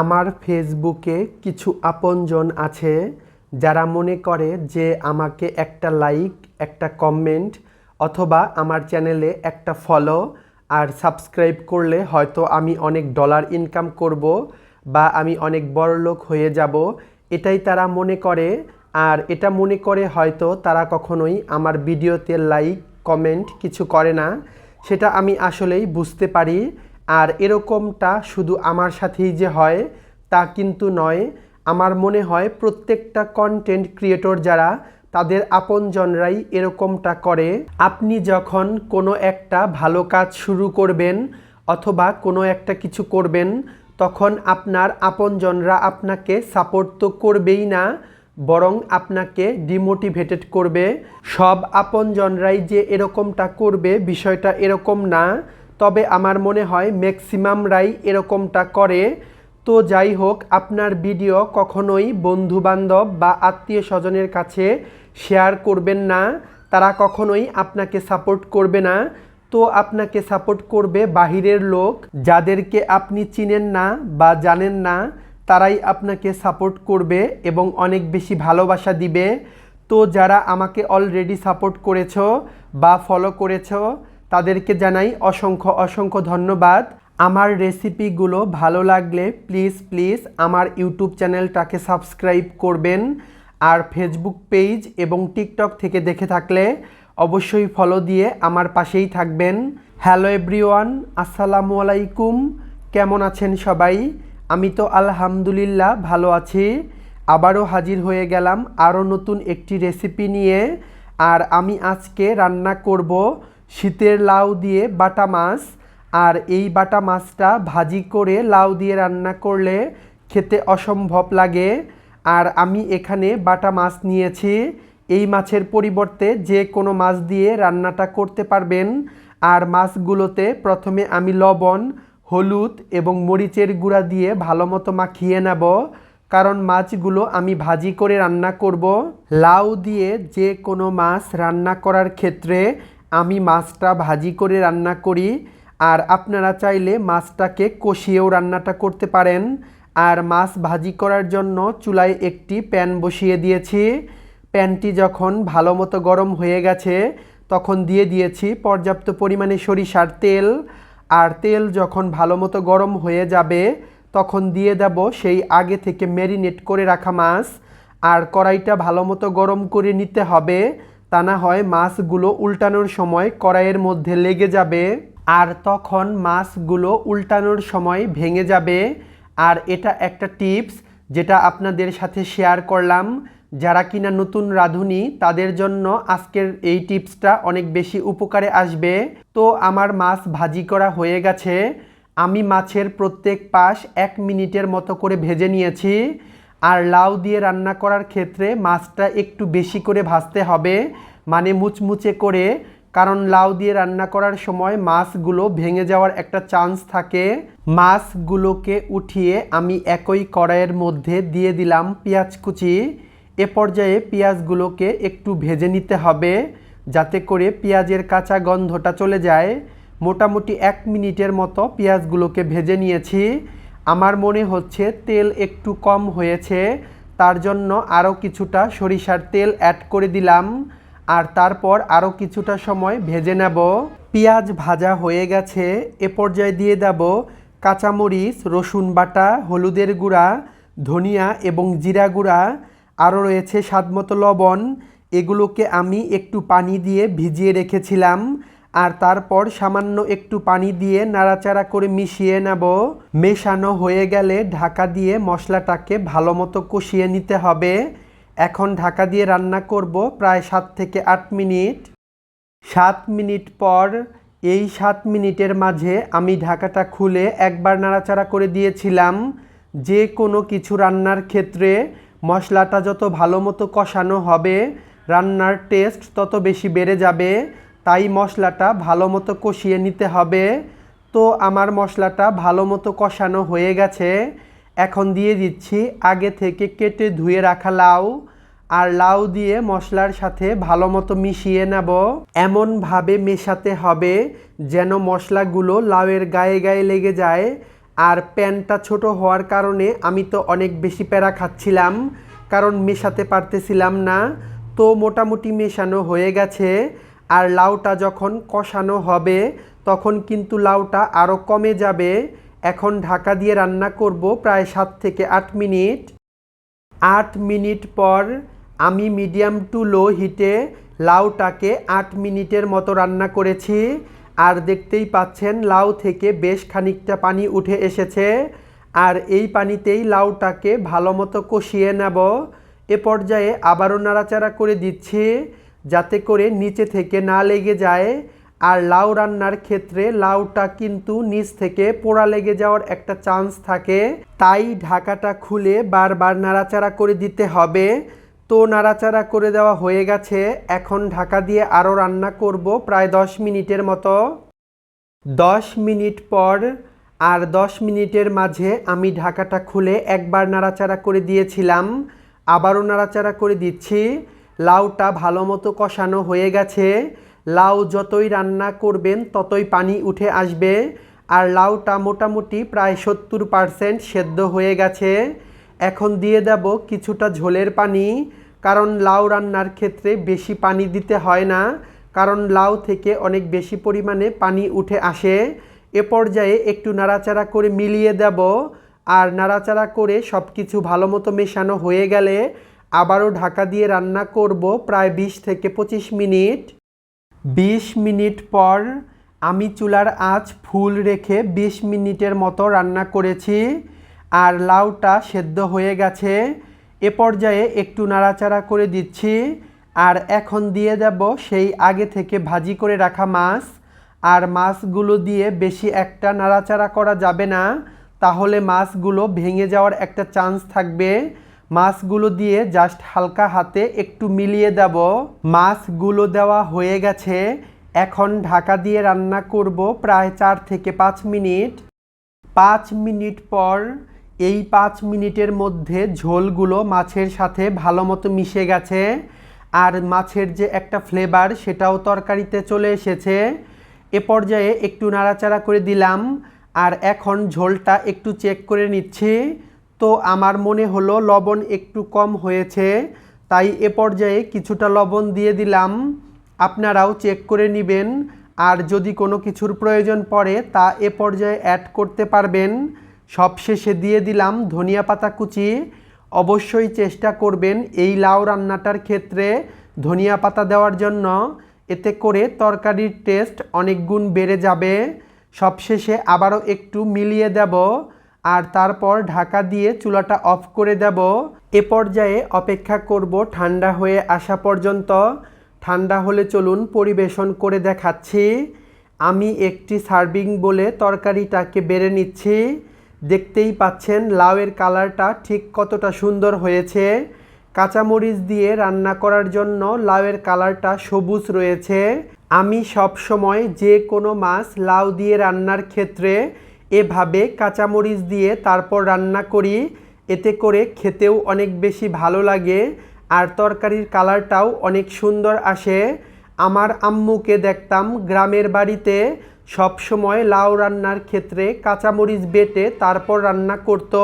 আমার ফেসবুকে কিছু আপনজন আছে যারা মনে করে যে আমাকে একটা লাইক, একটা কমেন্ট অথবা আমার চ্যানেলে একটা ফলো আর সাবস্ক্রাইব করলে হয়তো আমি অনেক ডলার ইনকাম করব বা আমি অনেক বড় লোক হয়ে যাব। এটাই তারা মনে করে আর এটা মনে করে হয়তো তারা কখনোই আমার ভিডিওতে লাইক, কমেন্ট কিছু করে না। সেটা আমি আসলেই বুঝতে পারি আর এরকমটা শুধু আমার সাথেই যে হয়, তা কিন্তু নয়। আমার মনে হয় প্রত্যেকটা কন্টেন্ট ক্রিয়েটর যারা, তাদের আপনজনরাই এরকমটা করে। আপনি যখন কোনো একটা ভালো কাজ শুরু করবেন অথবা কোনো একটা কিছু করবেন, তখন আপনার আপনজনরা আপনাকে সাপোর্ট তো করবেই না, বরং আপনাকে ডিমোটিভেটেড করবে। সব আপনজনরাই যে এরকমটা করবে, বিষয়টা এরকম না। তবে আমার মনে হয় ম্যাক্সিমামরাই এরকমটা করে। তো যাই হোক, আপনার ভিডিও কখনোই বন্ধু বান্ধব বা আত্মীয় স্বজনের কাছে শেয়ার করবেন না। তারা কখনোই আপনাকে সাপোর্ট করবে না। তো আপনাকে সাপোর্ট করবে বাহিরের লোক, যাদেরকে আপনি চিনেন না বা জানেন না, তারাই আপনাকে সাপোর্ট করবে এবং অনেক বেশি ভালোবাসা দিবে। তো যারা আমাকে অলরেডি সাপোর্ট করেছ বা ফলো করেছ তাদেরকে জানাই অসংখ্য অসংখ্য ধন্যবাদ। আমার রেসিপিগুলো ভালো লাগলে প্লিজ প্লিজ আমার ইউটিউব চ্যানেলটাকে সাবস্ক্রাইব করবেন আর ফেসবুক পেজ এবং টিকটক থেকে দেখে থাকলে অবশ্যই ফলো দিয়ে আমার পাশেই থাকবেন। হ্যালো এভরিওয়ান আসসালামু আলাইকুম। কেমন আছেন সবাই? আমি তো আলহামদুলিল্লাহ ভালো আছি। আবারও হাজির হয়ে গেলাম আরও নতুন একটি রেসিপি নিয়ে। আর আমি আজকে রান্না করব শীতের লাউ দিয়ে বাটা মাছ আর এই বাটা মাছটা ভাজি করে লাউ দিয়ে রান্না করলে খেতে অসম্ভব লাগে। আর আমি এখানে বাটা মাছ নিয়েছি। এই মাছের পরিবর্তে যে কোনো মাছ দিয়ে রান্নাটা করতে পারবেন। আর মাছগুলোতে প্রথমে আমি লবণ, হলুদ এবং মরিচের গুঁড়া দিয়ে ভালো মতো মাখিয়ে নেব। কারণ মাছগুলো আমি ভাজি করে রান্না করব। লাউ দিয়ে যে কোনো মাছ রান্না করার ক্ষেত্রে আমি মাছটা ভাজি করে রান্না করি, আর আপনারা চাইলে মাছটাকে কষিয়েও রান্নাটা করতে পারেন। আর মাছ ভাজি করার জন্য চুলায় একটি প্যান বসিয়ে দিয়েছি। প্যানটি যখন ভালো মতো গরম হয়ে গেছে, তখন দিয়ে দিয়েছি পর্যাপ্ত পরিমাণে সরিষার তেল। আর তেল যখন ভালো মতো গরম হয়ে যাবে, তখন দিয়ে দেব সেই আগে থেকে ম্যারিনেট করে রাখা মাছ। আর কড়াইটা ভালো মতো গরম করে নিতে হবে। তা না হয় মাছগুলো উল্টানোর সময় কড়াইয়ের মধ্যে লেগে যাবে। আর তখন মাছগুলো উল্টানোর সময় ভেঙে যাবে। আর এটা একটা টিপস যেটা আপনাদের সাথে শেয়ার করলাম। যারা কিনা নতুন রাঁধুনি, তাদের জন্য আজকের এই টিপসটা অনেক বেশি উপকারে আসবে। তো আমার মাছ ভাজি করা হয়ে গেছে। আমি মাছের প্রত্যেক পাশ এক মিনিটের মতো করে ভেজে নিয়েছি। আর লাউ দিয়ে রান্না করার ক্ষেত্রে মাছটা একটু বেশি করে ভাজতে হবে মানে মুচমুচে করে, কারণ লাউ দিয়ে রান্না করার সময় মাছগুলো ভেঙে যাওয়ার একটা চান্স থাকে। মাছগুলোকে উঠিয়ে আমি একই কড়াইয়ের মধ্যে দিয়ে দিলাম পেঁয়াজ কুচি। এ পর্যায়ে পেঁয়াজগুলোকে একটু ভেজে নিতে হবে, যাতে করে পেঁয়াজের কাঁচা গন্ধটা চলে যায়। মোটামুটি এক মিনিটের মতো পেঁয়াজগুলোকে ভেজে নিয়েছি। আমার মনে হচ্ছে তেল একটু কম হয়েছে, তার জন্য আরও কিছুটা সরিষার তেল অ্যাড করে দিলাম। আর তারপর আরও কিছুটা সময় ভেজে নেব। পেঁয়াজ ভাজা হয়ে গেছে, এ পর্যায়ে দিয়ে দেব কাঁচামরিচ, রসুন বাটা, হলুদের গুঁড়া, ধনিয়া এবং জিরা গুঁড়া। আরও রয়েছে স্বাদমতো লবণ, এগুলোকে আমি একটু পানি দিয়ে ভিজিয়ে রেখেছিলাম। আর তারপর সামান্য একটু পানি দিয়ে নাড়াচাড়া করে মিশিয়ে নেব। মেশানো হয়ে গেলে ঢাকা দিয়ে মশলাটাকে ভালো মতো কষিয়ে নিতে হবে। এখন ঢাকা দিয়ে রান্না করব প্রায় সাত থেকে আট মিনিট। সাত মিনিট পর, এই সাত মিনিটের মাঝে আমি ঢাকাটা খুলে একবার নাড়াচাড়া করে দিয়েছিলাম। যে কোনো কিছু রান্নার ক্ষেত্রে মশলাটা যত ভালো মতো কষানো হবে, রান্নার টেস্ট তত বেশি বেড়ে যাবে। তাই মশলাটা ভালো মতো কষিয়ে নিতে হবে। তো আমার মশলাটা ভালো মতো কষানো হয়ে গেছে। এখন দিয়ে দিচ্ছি আগে থেকে কেটে ধুয়ে রাখা লাউ। আর লাউ দিয়ে মশলার সাথে ভালো মতো মিশিয়ে নেব। এমনভাবে মেশাতে হবে যেন মশলাগুলো লাউয়ের গায়ে গায়ে লেগে যায়। আর প্যানটা ছোট হওয়ার কারণে আমি তো অনেক বেশি প্যারা খাচ্ছিলাম, কারণ মেশাতে পারতেছিলাম না। তো মোটামুটি মেশানো হয়ে গেছে। আর লাউটা যখন কষানো হবে, তখন কিন্তু লাউটা আরও কমে যাবে। এখন ঢাকা দিয়ে রান্না করব প্রায় সাত থেকে আট মিনিট। আট মিনিট পর আমি মিডিয়াম টু লো হিটে লাউটাকে আট মিনিটের মতো রান্না করেছি। আর দেখতেই পাচ্ছেন, লাউ থেকে বেশ খানিকটা পানি উঠে এসেছে। আর এই পানিতেই লাউটাকে ভালো মতো কষিয়ে নেব। এ পর্যায়ে আবারও নাড়াচাড়া করে দিচ্ছি। যাতে করে নিচে থেকে না লেগে যায়। আর লাউ রান্নার ক্ষেত্রে লাউটা কিন্তু নিচ থেকে পোড়া লেগে যাওয়ার একটা চান্স থাকে। তাই ঢাকাটা খুলে বারবার নাড়াচাড়া করে দিতে হবে। তো নাড়াচাড়া করে দেওয়া হয়ে গেছে। এখন ঢাকা দিয়ে আরও রান্না করব প্রায় দশ মিনিটের মতো। দশ মিনিট পর আর দশ মিনিটের মাঝে আমি ঢাকাটা খুলে একবার নাড়াচাড়া করে দিয়েছিলাম। আবারও নাড়াচাড়া করে দিচ্ছি। লাউটা ভালো মতো কষানো হয়ে গেছে। লাউ যতই রান্না করবেন, ততই পানি উঠে আসবে। আর লাউটা মোটামুটি প্রায় সত্তর পারসেন্ট সেদ্ধ হয়ে গেছে। এখন দিয়ে দেব কিছুটা ঝোলের পানি, কারণ লাউ রান্নার ক্ষেত্রে বেশি পানি দিতে হয় না, কারণ লাউ থেকে অনেক বেশি পরিমাণে পানি উঠে আসে। এ পর্যায়ে একটু নাড়াচাড়া করে মিলিয়ে দেব। আর নাড়াচাড়া করে সব কিছু ভালো মতো মেশানো হয়ে গেলে আবারও ঢাকা দিয়ে রান্না করব প্রায় বিশ থেকে পঁচিশ মিনিট। বিশ মিনিট পর আমি চুলার আঁচ ফুল রেখে বিশ মিনিটের মতো রান্না করেছি আর লাউটা সেদ্ধ হয়ে গেছে। এ পর্যায়ে একটু নাড়াচাড়া করে দিচ্ছি আর এখন দিয়ে দেব সেই আগে থেকে ভাজি করে রাখা মাছ। আর মাছগুলো দিয়ে বেশি একটা নাড়াচাড়া করা যাবে না, তাহলে মাছগুলো ভেঙে যাওয়ার একটা চান্স থাকবে। মাছগুলো দিয়ে জাস্ট হালকা হাতে একটু মিলিয়ে দেব। মাছগুলো দেওয়া হয়ে গেছে। এখন ঢাকা দিয়ে রান্না করব প্রায় চার থেকে পাঁচ মিনিট। পাঁচ মিনিট পর এই পাঁচ মিনিটের মধ্যে ঝোলগুলো মাছের সাথে ভালো মতো মিশে গেছে। আর মাছের যে একটা ফ্লেভার সেটাও তরকারিতে চলে এসেছে। এ পর্যায়ে একটু নাড়াচাড়া করে দিলাম। আর এখন ঝোলটা একটু চেক করে নিচ্ছি। তো আমার মনে হলো লবণ একটু কম হয়েছে, তাই এ পর্যায়ে কিছুটা লবণ দিয়ে দিলাম। আপনারাও চেক করে নেবেন, আর যদি কোনো কিছুর প্রয়োজন পড়ে তা এ পর্যায়ে অ্যাড করতে পারবেন। সবশেষে দিয়ে দিলাম ধনিয়া পাতা কুচি। অবশ্যই চেষ্টা করবেন এই লাউ রান্নাটার ক্ষেত্রে ধনিয়া পাতা দেওয়ার জন্য। এতে করে তরকারির টেস্ট অনেক গুণ বেড়ে যাবে। সবশেষে আবারও একটু মিলিয়ে দেব। আর তারপর ঢাকা দিয়ে চুলাটা অফ করে দেব। এ পর্যায়ে অপেক্ষা করব ঠান্ডা হয়ে আসা পর্যন্ত। ঠান্ডা হলে চলুন পরিবেশন করে দেখাচ্ছি। আমি একটি সার্ভিং বলে তরকারিটাকে বেড়ে নিচ্ছি। দেখতেই পাচ্ছেন লাউয়ের কালারটা ঠিক কতটা সুন্দর হয়েছে। কাঁচামরিচ দিয়ে রান্না করার জন্য লাউয়ের কালারটা সবুজ রয়েছে। আমি সব সময় যে কোনো মাছ লাউ দিয়ে রান্নার ক্ষেত্রে এভাবে কাঁচামরিচ দিয়ে তারপর রান্না করি। এতে করে খেতেও অনেক বেশি ভালো লাগে আর তরকারির কালারটাও অনেক সুন্দর আসে। আমার আম্মুকে দেখতাম গ্রামের বাড়িতে সব সময় লাউ রান্নার ক্ষেত্রে কাঁচামরিচ বেটে তারপর রান্না করতো।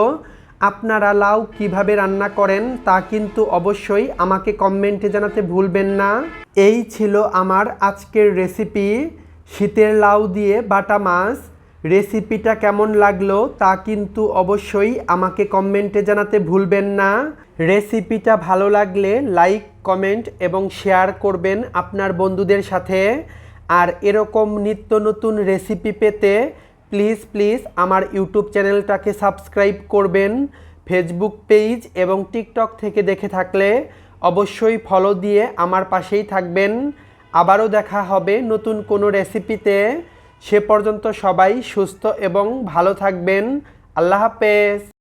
আপনারা লাউ কীভাবে রান্না করেন তা কিন্তু অবশ্যই আমাকে কমেন্টে জানাতে ভুলবেন না। এই ছিল আমার আজকের রেসিপি। শীতের লাউ দিয়ে বাটা মাছ। রেসিপিটা কেমন লাগল তা কিন্তু অবশ্যই আমাকে কমেন্টে জানাতে ভুলবেন না। রেসিপিটা ভালো লাগলে লাইক, কমেন্ট এবং শেয়ার করবেন আপনার বন্ধুদের সাথে। আর এরকম নিত্য নতুন রেসিপি পেতে প্লিজ প্লিজ আমার ইউটিউব চ্যানেলটাকে সাবস্ক্রাইব করবেন। ফেসবুক পেজ এবং টিকটক থেকে দেখে থাকলে অবশ্যই ফলো দিয়ে আমার পাশেই থাকবেন। আবারও দেখা হবে নতুন কোনো রেসিপিতে। সে পর্যন্ত সবাই সুস্থ এবং ভালো থাকবেন। আল্লাহ হাফেজ।